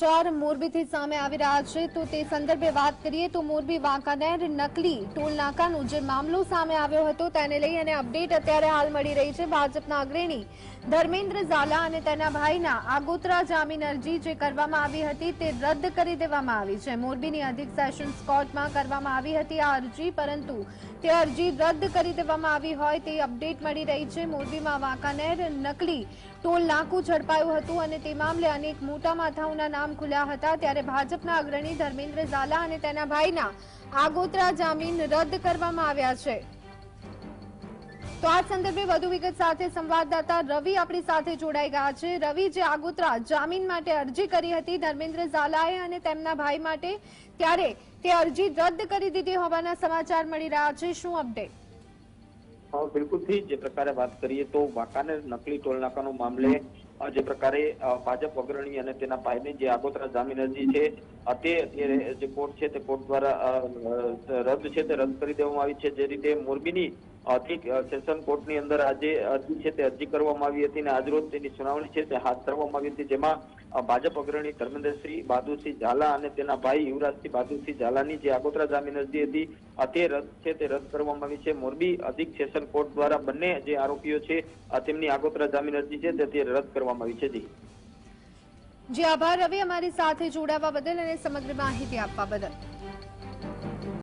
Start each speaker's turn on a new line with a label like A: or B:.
A: ચાર મોરબીથી સામે આવી રહ્યા છે, તો તે સંદર્ભે વાત કરીએ તો મોરબી વાંકાનેર નકલી ટોલ નાકાનો જે મામલો સામે આવ્યો હતો તેને લઈ અને અપડેટ અત્યારે હાલ મળી રહી છે. ભાજપના અગ્રણી ધર્મેન્દ્ર ઝાલા અને તેના ભાઈના આગોતરા જામીન અરજી જે કરવામાં આવી હતી તે રદ કરી દેવામાં આવી છે. મોરબીની અધિક સેશન્સ કોર્ટમાં કરવામાં આવી હતી આ અરજી, પરંતુ તે અરજી રદ કરી દેવામાં આવી હોય તે અપડેટ મળી રહી છે. મોરબીમાં વાંકાનેર નકલી ટોલ નાકું ઝડપાયું હતું અને તે મામલે અનેક મોટા માથાઓના નામ ખુલ્યા હતા ત્યારે ભાજપના અગ્રણી ધર્મેન્દ્ર ઝાલા અને તેના ભાઈના આગોતરા જામીન રદ કરવામાં આવ્યા છે. તો આ સંદર્ભે વધુ વિગત સાથે સંવાદદાતા રવિ આપણી સાથે જોડાઈ ગયા છે. રવિ, જે આગોતરા જામીન માટે અરજી કરી હતી ધર્મેન્દ્ર ઝાલાએ અને તેમના ભાઈ માટે, ત્યારે તે અરજી રદ કરી દીધી હોવાના સમાચાર મળી રહ્યા છે. શું અપડેટ
B: બિલકુલથી જે પ્રકારે વાત કરીએ તો વાંકાનેર નકલી ટોલનાકાનો મામલે જે પ્રકારે ભાજપ અગ્રણી અને તેના ભાઈને જે આગોતરા જામીન અરજી છે તે અત્યારે જે કોર્ટ છે તે કોર્ટ દ્વારા રદ છે તે રદ કરી દેવામાં આવી છે. જે રીતે મોરબીની સેશન કોર્ટની અંદર આજે અરજી છે તે અરજી કરવામાં આવી હતી અને આજરોજ તેની સુનાવણી છે તે હાથ ધરવામાં આવી હતી. જેમાં ભાજપ અગ્રણી ધર્મેન્દ્રસિંહ બહાદુરસિંહ ઝાલા અને તેના ભાઈ યુવરાજસિંહ બહાદુરસિંહ ઝાલાની જે આગોતરા જામીન અરજી હતી તે રદ છે, તે રદ કરવામાં આવી છે. મોરબી અધિક સેશન કોર્ટ દ્વારા બંને જે આરોપીઓ છે તેમની આગોતરા જામીન અરજી છે, તે રદ કરવામાં આવી છે. જી.
A: જી, આભાર. રવિ, અમારી સાથે જોડાવા બદલ અને સમગ્ર માહિતી આપવા બદલ.